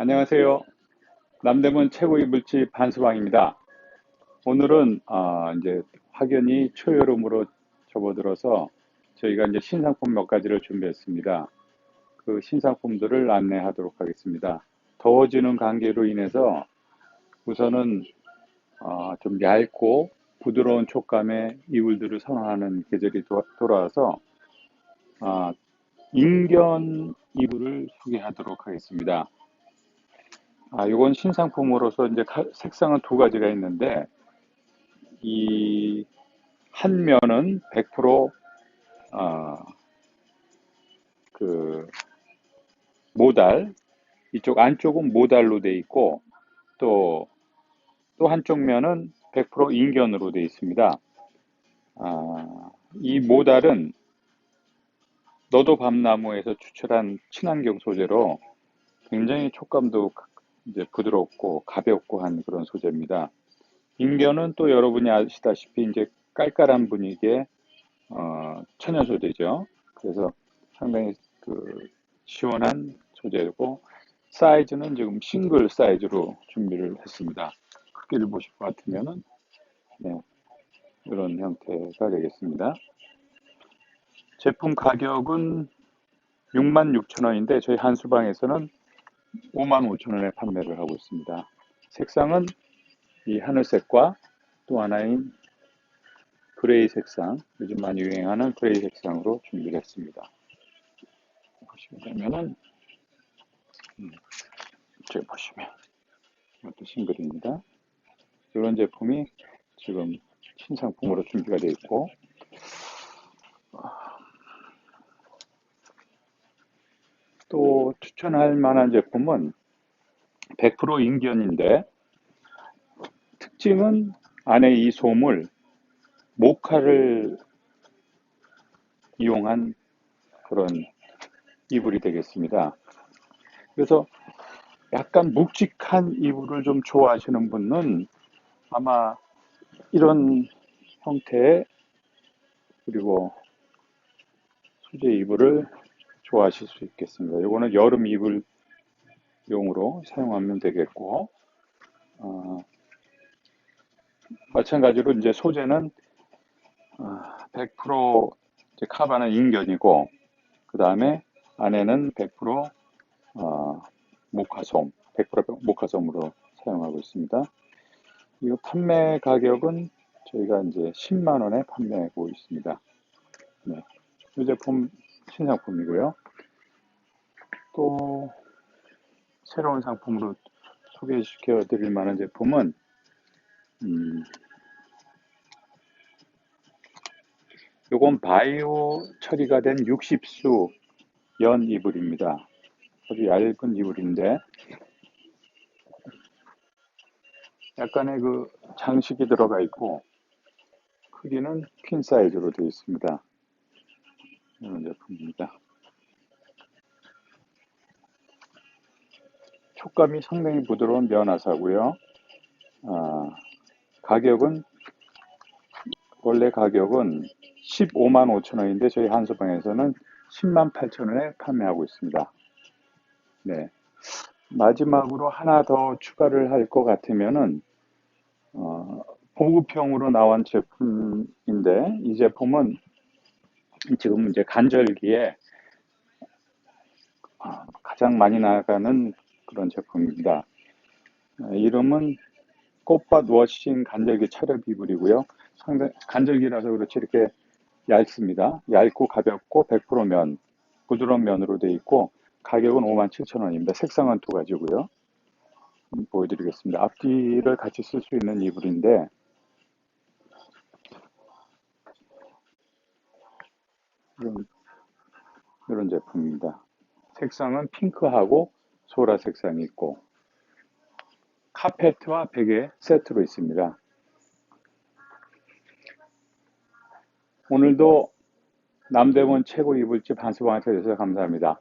안녕하세요. 남대문 최고 이불집 한수방입니다. 오늘은 아, 이제 확연히 초여름으로 접어들어서 저희가 이제 신상품 몇 가지를 준비했습니다. 그 신상품들을 안내하도록 하겠습니다. 더워지는 관계로 인해서 우선은 아, 좀 얇고 부드러운 촉감의 이불들을 선호하는 계절이 도- 돌아와서 아, 인견 이불을 소개하도록 하겠습니다. 아, 이건 신상품으로서 이제 카- 색상은 두 가지가 있는데 이 한 면은 100% 아, 그 모달 이쪽 안쪽은 모달로 돼 있고 또또 한쪽 면은 100% 인견으로 돼 있습니다. 아, 이 모달은 너도 밤나무에서 추출한 친환경 소재로 굉장히 촉감도 이제 부드럽고 가볍고 한 그런 소재입니다. 인견은 또 여러분이 아시다시피 이제 깔깔한 분위기의 어, 천연 소재죠. 그래서 상당히 그 시원한 소재고 사이즈는 지금 싱글 사이즈로 준비를 했습니다. 크기를 보실 것 같으면은 네, 이런 형태가 되겠습니다. 제품 가격은 66,000원인데 저희 한수방에서는 55,000원에 판매를 하고 있습니다. 색상은 이 하늘색과 또 하나인 그레이 색상, 요즘 많이 유행하는 그레이 색상으로 준비를 했습니다. 보시게 되면은, 음, 이쪽에 보시면, 이것도 싱글입니다. 이런 제품이 지금 신상품으로 준비가 되어 있고, 또 추천할 만한 제품은 100% 인견인데, 특징은 안에 이 솜을 모카를 이용한 그런 이불이 되겠습니다. 그래서 약간 묵직한 이불을 좀 좋아하시는 분은 아마 이런 형태의 그리고 소재 이불을 좋아하실 수 있겠습니다. 이거는 여름 이불 용으로 사용하면 되겠고, 어, 마찬가지로 이제 소재는 아, 100% 이제 카바는 인견이고 그 다음에 안에는 100% 어, 모카솜, 100% 모카솜으로 사용하고 있습니다. 이 판매 가격은 저희가 이제 10만 원에 판매하고 있습니다. 네, 이 제품 신상품이고요. 또 새로운 상품으로 소개시켜 드릴 만한 제품은 음, 요건 바이오 처리가 된 60수 연 이불입니다. 아주 얇은 이불인데 약간의 그 장식이 들어가 있고 크기는 퀸 사이즈로 되어 있습니다. 이런 제품입니다. 촉감이 상당히 부드러운 면화사고요. 아, 가격은 원래 가격은 15만 5천 원인데 저희 한서방에서는 10만 8천 원에 판매하고 있습니다. 네. 마지막으로 하나 더 추가를 할 것 같으면은 어, 보급형으로 나온 제품인데 이 제품은 지금 이제 간절기에 아, 가장 많이 나가는 그런 제품입니다. 어, 이름은 꽃밭 워싱 간절기 차렵 이불이고요. 상당 간절기라서 그렇지 이렇게 얇습니다. 얇고 가볍고 100% 면, 부드러운 면으로 되어 있고 가격은 57,000원입니다. 색상은 두 가지고요. 음, 보여드리겠습니다. 앞뒤를 같이 쓸 수 있는 이불인데 이런, 이런 제품입니다. 색상은 핑크하고 소라 색상이 있고 카페트와 베개 세트로 있습니다. 오늘도 남대문 최고 이불집 한수방에서 주셔서 감사합니다.